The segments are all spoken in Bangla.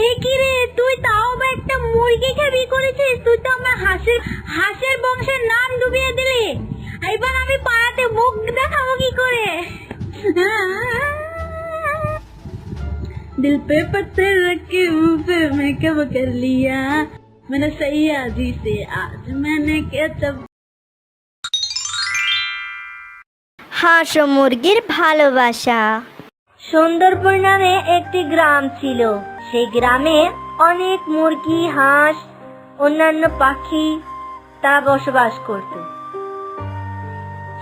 এ কি রে তুই তাও বা একটা মুরগিকে বিয়ে করেছিস তুই তো আমার হাঁসের হাঁসের বংশের নাম ডুবিয়ে দিলি এবার আমি পাড়াতে মুখ দেখাবো কি করে दिल पे पत्थर रख के मुंह पे मैं कब कर लिया मैंने सैया जी से आज मैंने क्या तब হাঁস ও মুরগির ভালোবাসা সুন্দরপুর নামে একটি গ্রাম ছিল সেই গ্রামে অনেক মুরগি হাঁস অন্যান্য পাখি তা বসবাস করত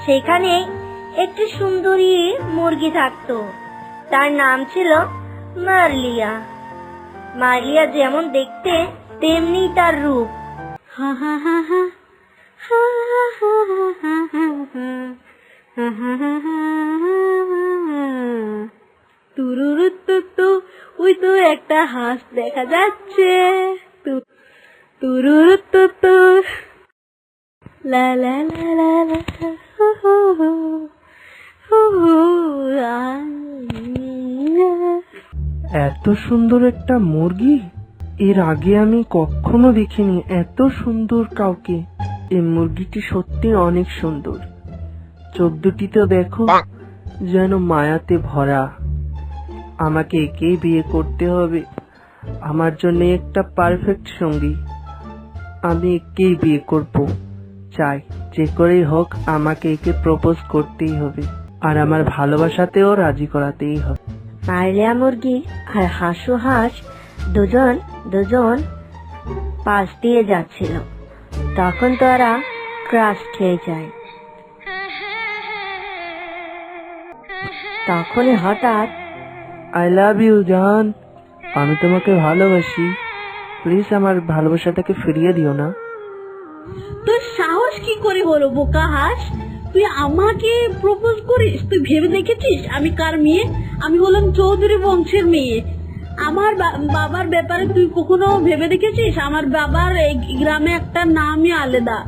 সেখানে একটি সুন্দরী মুরগি থাকত তার নাম ছিল মারলিয়া মারলিয়া যেমন দেখতে তেমনি তার রূপ হা হা হা হা হা হা হা হা হা হা হা হা তু ওই তো একটা হাঁস দেখা যাচ্ছে। তু- তুরুরু তু তু লা লা লা লা লা হু হু হু হু হু এত সুন্দর একটা মুরগি? এর আগে আমি কখনো দেখিনি এত সুন্দর কাউকে। এই মুরগিটি সত্যি অনেক সুন্দর। চোখ দুটি তো দেখো যেন মায়াতে ভরা। আমাকে একেই বিয়ে করতে হবে। আমার জন্য একটা পারফেক্ট সঙ্গী। আমি একেই বিয়ে করব। চাই, যে করেই হোক আমাকে একে প্রপোজ করতেই হবে। আর আমার ভালোবাসাতেও রাজি করাতেই হবে। মারলিয়া মুরগি আর হাঁসু হাঁস দুজন দুজন পাশ দিয়ে যাচ্ছিল। তখন তারা ক্রাশ খেয়ে যায়। তখনই হঠাৎ আই লাভ ইউ জান। আমি তোমাকে ভালোবাসি। প্লিজ আমার ভালোবাসাটাকে ফিরিয়ে দিও না। তোর সাহস কি করে হলো বোকা হাঁস? তুই আমাকে প্রপোজ করিস? তুই ভেবে দেখেছিস? আমি কার মেয়ে? আমি হলাম চৌধুরী বংশের মেয়ে। আমার বাবার ব্যাপারে তুই কখনো ভেবে দেখেছিস? আমার বাবার এই গ্রামে একটা নামই আলাদা।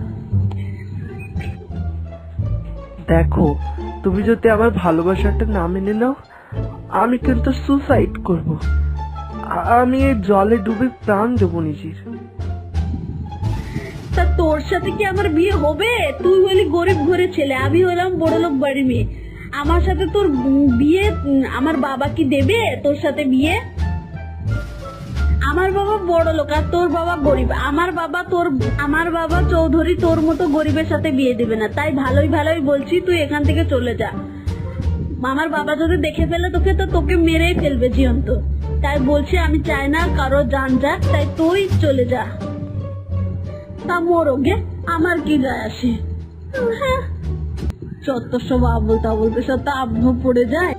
দেখো তুমি যদি আমার ভালোবাসাটা না মেনে নাও আমি কিন্তু সুসাইড করব। আমি এই জলে ডুবে প্রাণ দেবো নিজের। তা তোর সাথে কি আমার বিয়ে হবে? তুই হলি গরিব ঘরের ছেলে, আমি হলাম বড় লোক বাড়ির মেয়ে। আমার সাথে তোর বিয়ে, আমার বাবা কি দেবে তোর সাথে বিয়ে? আমার বাবা বড় লোক আর তোর বাবা গরিব। আমার বাবা তোর, আমার বাবা চৌধুরী তোর মতো গরিবের সাথে বিয়ে দেবে না। তাই ভালোই ভালোই বলছি, তুই এখান থেকে চলে যা। আমার বাবা যদি দেখে ফেলে তোকে তো তোকে মেরেই ফেলবে জিয়ন্ত তাই বলছি আমি চাই না কারও যান যাক তাই তুই চলে যা। তা মোর ওকে আমার কি যায় আসে? হ্যাঁ, যত সব আবল তাবল সব তো আব্বু পড়ে যায়।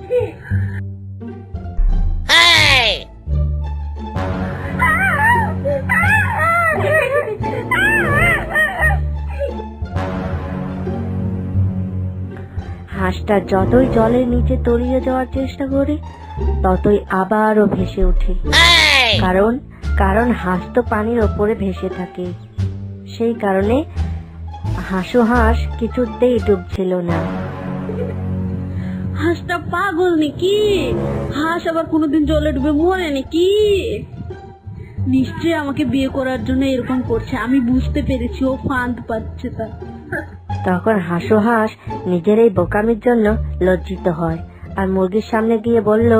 হাঁসটা যতই জলের নিচে তলিয়ে যাওয়ার চেষ্টা করে ততই আবারও ভেসে ওঠে। কারণ কারণ হাঁস তো পানির ওপরে ভেসে থাকে। সেই কারণে হাঁসু হাঁস কিছুতেই ডুবছিল না। হাঁসটা পাগল নাকি? হাঁস আবার কোনোদিন জলে ডুবে মরে নাকি? নিশ্চয়ই আমাকে বিয়ে করার জন্য এরকম করছে আমি বুঝতে পেরেছি ও ফাঁদ পাচ্ছে তা তখন হাঁসু হাঁস নিজের এই বোকামির জন্য লজ্জিত হয় আর মুরগির সামনে গিয়ে বলল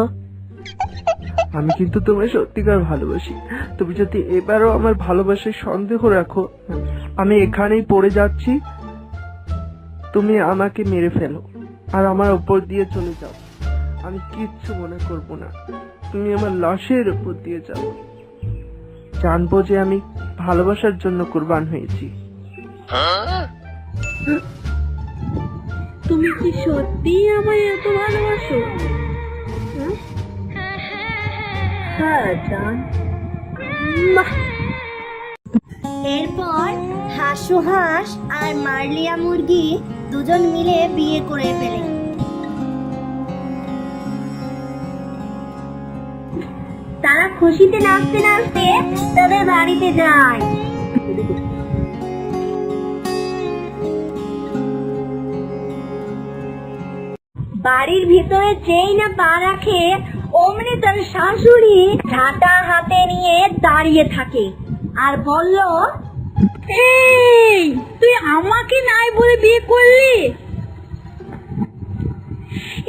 আমি কিন্তু তোমায় সত্যিকার ভালোবাসি। তুমি যদি এবারও আমার ভালোবাসায় সন্দেহ রাখো আমি এখানেই পড়ে যাচ্ছি। তুমি আমাকে মেরে ফেলো আর আমার উপর দিয়ে চলে যাও। আমি কিচ্ছু মনে করব না। তুমি আমার লাশের উপর দিয়ে যাও। জানব যে আমি ভালোবাসার জন্য কুরবান হয়েছি। তুমি কি সত্যি আমায় এত ভালোবাসো? হ্যাঁ? হ্যাঁ জান। এরপর হাঁসু হাঁস আর মারলিয়া মুরগি দুজন মিলে বিয়ে করে ফেলে। তারা খুশিতে নাচতে নাচতে তাদের বাড়িতে যায়। বাড়ির ভিতরে যেই না পা রাখে, অমনি তার শাশুড়ি ঝাঁটা হাতে নিয়ে দাঁড়িয়ে থাকে আর বলল, এই, তুই আমাকে নাই বলে বিয়ে করলি?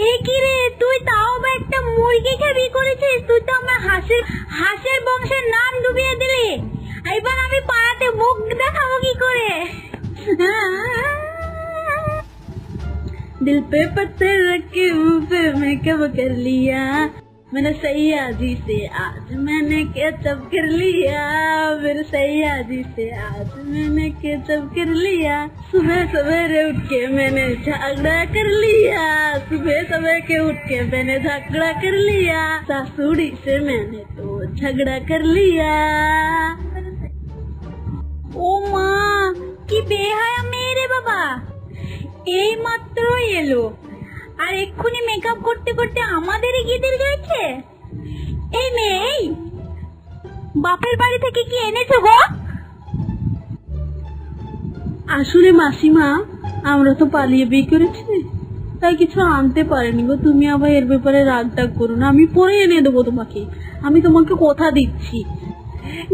এ কি রে, তুই তাও বা একটা মুরগিকে বিয়ে করেছিস? তুই তো আমার হাঁসের হাঁসের বংশের নাম ডুবিয়ে দিলি। এবার আমি পাড়াতে মুখ দেখাবো কি করে? दिल पे पत्थर रख के ऊपर मैं कब कर लिया? मेरा सयाजी से आज मैंने कैचअप कर लिया? मेरे सयाजी से आज मैंने कैचअप कर लिया? सुबह सवेरे उठ के मैंने झगड़ा कर लिया। सुबह सवेरे के उठ के मैंने झगड़ा कर लिया। सासुड़ी से मैंने तो झगड़ा कर लिया। ओ माँ, की बेहया मेरे बाबा? এই মাত্রই এলো। আর এক্ষুনি মেকআপ করতে করতে আমাদেরই গিদের গেছে? এই মেয়ে এই! বাপের বাড়ি থেকে কি এনেছো গো? আসলে মাসিমা আমরা তো পালিয়ে বিয়ে করেছি। তাই কিছু আনতে পারেনি গো। তুমি আবার এর ব্যাপারে রাগ টাগ করো না। আমি পরে এনে দেবো তোমাকে। আমি তোমাকে কথা দিচ্ছি।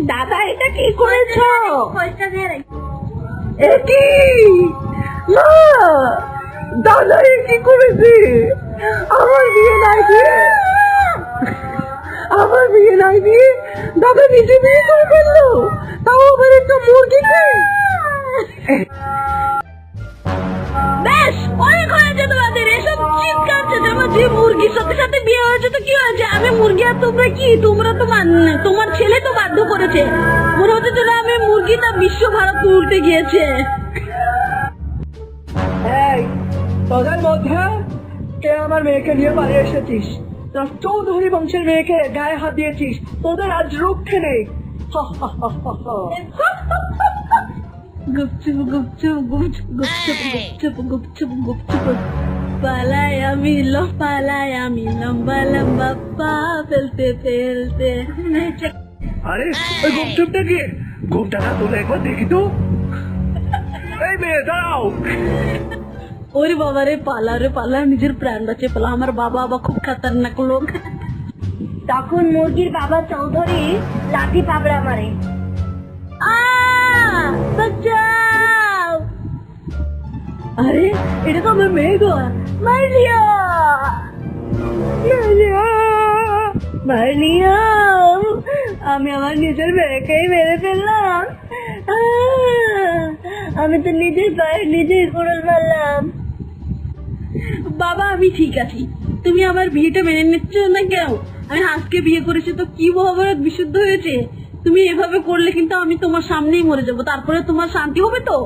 দাদা এটা কি করেছ? একি না দাদা কি করেছে? আমার বিয়ে নাই দিয়ে আমার বিয়ে নাই দিয়ে দাদা নিজে বিয়ে করে ফেলল, তাও আবার একটা মুরগিকে বেশ অনেক হয়েছে তোমাদের এসব চিৎকার চেঁচামা যে মুরগির সাথে সাথে বিয়ে হয়েছে, তো কি হয়েছে? আমি মুরগি আর তোমরা কি? তোমরা তো মান- তোমার ছেলে তো বাধ্য করেছে। মনে হচ্ছে আমি মুরগি তা বিশ্ব ভারত উল্টে গিয়েছে। এই তোদের মধ্যে কে আমার মেয়েকে নিয়ে পালিয়ে এসেছিস? তোর চৌধুরী বংশের মেয়েকে গায়ে হাত দিয়েছিস? তোদের আজ রক্ষে নেই। গুপচুপ গুপচুপ গুপচুপ গুপচুপ গুপচুপ গুপচুপ পালায় আমি লো পালায় আমি লম্বা লম্বা পা ফেলতে ফেলতে। আরে ওই গুপচুপটা কি? গুপটাটা তুলে একবার দেখি তো। এই মেয়ে দাঁড়াও ওরে বাবা রে পালা রে পালা নিজের প্রাণ বাঁচে পালা আমার বাবা আবার খুব খাতারনাক লোক তখন মুরগির বাবা চৌধুরী লাঠি পাবড়া মারে! বাঁচাও আরে এটা তো আমার মেয়ে গো মারিয়া আমি আমার নিজের মেয়েকেই মেরে ফেললাম! আমি তো নিজের পায়ে নিজেই কুড়াল মারলাম। বাবা আমি ঠিক আছি। তুমি আমার বিয়েটা মেনে নিচ্ছ না কেন? আমি হাঁসকে বিয়ে করেছি তো কি মহাভারত বিশুদ্ধ হয়েছে? তুমি এভাবে করলে কিন্তু আমি তোমার সামনেই মরে যাব তারপরে তোমার শান্তি হবে তো?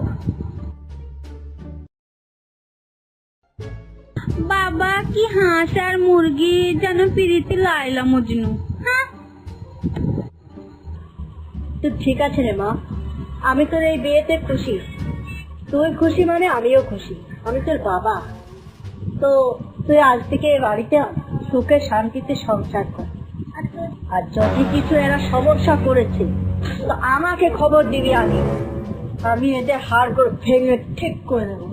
বাবা কি হাঁস আর মুরগি যেন পিড়িতে লাইলা মজনু। হ্যাঁ? তো ঠিক আছে রে মা আমি তোর এই বিয়েতে খুশি। তুই খুশি মানে আমিও খুশি। আমি তোর বাবা। তো তুই আজ থেকে বাড়িতে সুখে শান্তিতে সংসার কর। আর যদি কিছু এরা সমস্যা করেছে, তো আমাকে খবর দিবি আমি আমি এদের হাড় করে ভেঙে ঠিক করে দেবো।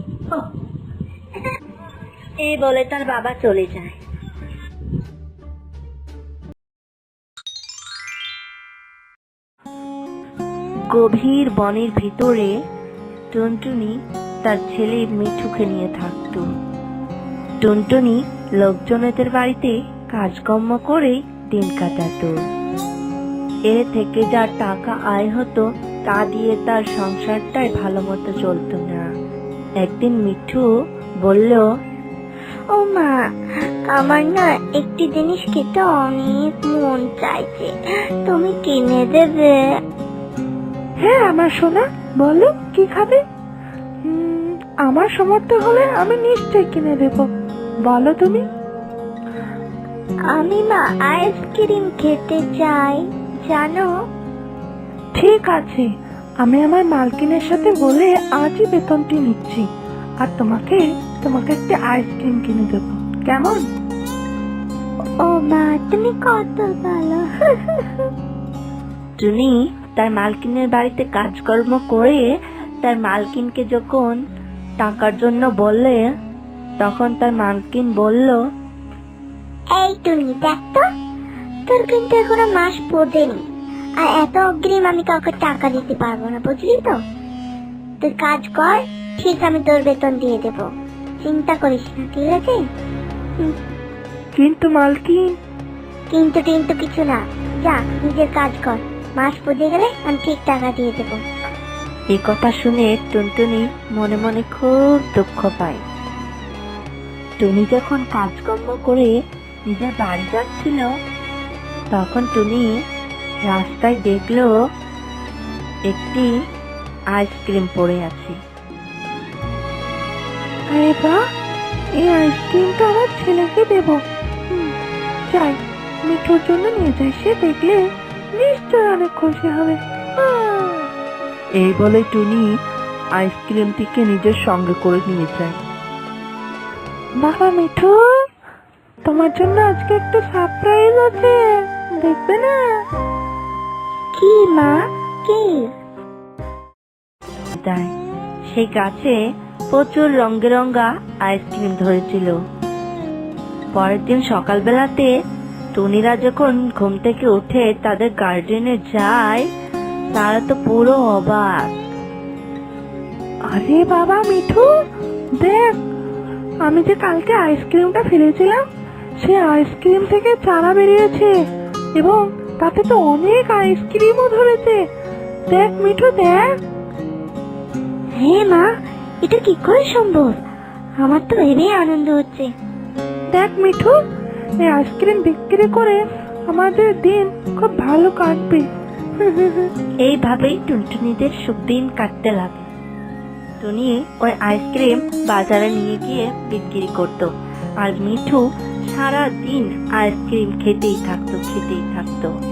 এই বলে তার বাবা চলে যায়। গভীর বনের ভিতরে টুনটুনি তার ছেলে মিঠুকে নিয়ে থাকত। টুনটুনি লোকজনেদের বাড়িতে কাজকর্ম করে দিন কাটাতো। এ থেকে যা টাকা আয় হতো, তা দিয়ে তার সংসারটাই ভালো মতো চলতো না। একদিন মিঠু বলল, ও মা, আমার না একটি জিনিস খেতে অনেক মন চাইছে। তুমি কিনে দেবে? হ্যাঁ আমার সোনা। বলো কি খাবে? আমার সমর্থ হলে আমি নিশ্চয় কিনে দেব। বলো তুমি। আমি না আইসক্রিম খেতে চাই জানো? ঠিক আছে। আমি আমার মালকিনের সাথে বলে আজই বেতনটি নিচ্ছি। আর তোমাকে তোমাকে একটা আইসক্রিম কিনে দেব। কেমন? ও মা তুমি কত ভালো। টুনি তার মালকিনের বাড়িতে কাজকর্ম করে তার মালকিনকে যখন টাকার জন্য বললে তখন তার মালকিন বলল এই টুনি দেখ তো তোর কিন্তু এখনও মাস পড়েনি আর এত অগ্রিম আমি কাউকে টাকা দিতে পারব না বুঝলি তো? তুই কাজ কর ঠিক আমি তোর বেতন দিয়ে দেব। চিন্তা করিস না ঠিক আছে? কিন্তু মালকিন? কিন্তু কিন্তু কিছু না। যা নিজের কাজ কর। মাস পড়ে গেলে আমি ঠিক টাকা দিয়ে দেবো। এই কথা শুনে টুনটুনি মনে মনে খুব দুঃখ পায়। টুনি যখন কাজকর্ম করে নিজের বাড়ি যাচ্ছিল তখন টুনি রাস্তায় দেখল একটি আইসক্রিম পড়ে আছে। আরে বা এই আইসক্রিমটা আমার ছেলেকে দেব। যাই মিঠুর জন্য নিয়ে যাই। সে দেখলে নিশ্চয় অনেক খুশি হবে। এই বলে টুনি আইসক্রিমটিকে নিজের সঙ্গে করে নিয়ে যায়। বাবা মিঠু তোমার জন্য আজকে একটা সারপ্রাইজ আছে। দেখবে না? কি মা? কি? দেয় সেই গাছে প্রচুর রঙে রঙা আইসক্রিম ধরেছিল। পরের দিন সকালবেলাতে টুনিরা যখন ঘুম থেকে উঠে তাদের গার্ডেনে যায় তারা তো পুরো অবাক। আরে বাবা মিঠু দেখ আমি যে কালকে আইসক্রিমটা ফেলেছিলাম সে আইসক্রিম থেকে চারা বেরিয়েছে এবং তাতে তো অনেক আইসক্রিমও ধরেছে। দেখ মিঠু দেখ। হ্যাঁ মা এটা কি করে সম্ভব? আমার তো ভেবেই আনন্দ হচ্ছে। দেখ মিঠু এই আইসক্রিম বিক্রি করে আমাদের দিন খুব ভালো কাটবে। এইভাবেই টুনটুনিদের সুখ দিন কাটতে লাগে। টুনি ওই আইসক্রিম বাজারে নিয়ে গিয়ে বিক্রি করত। আর মিঠু সারা দিন আইসক্রিম খেতেই থাকতো খেতেই থাকতো।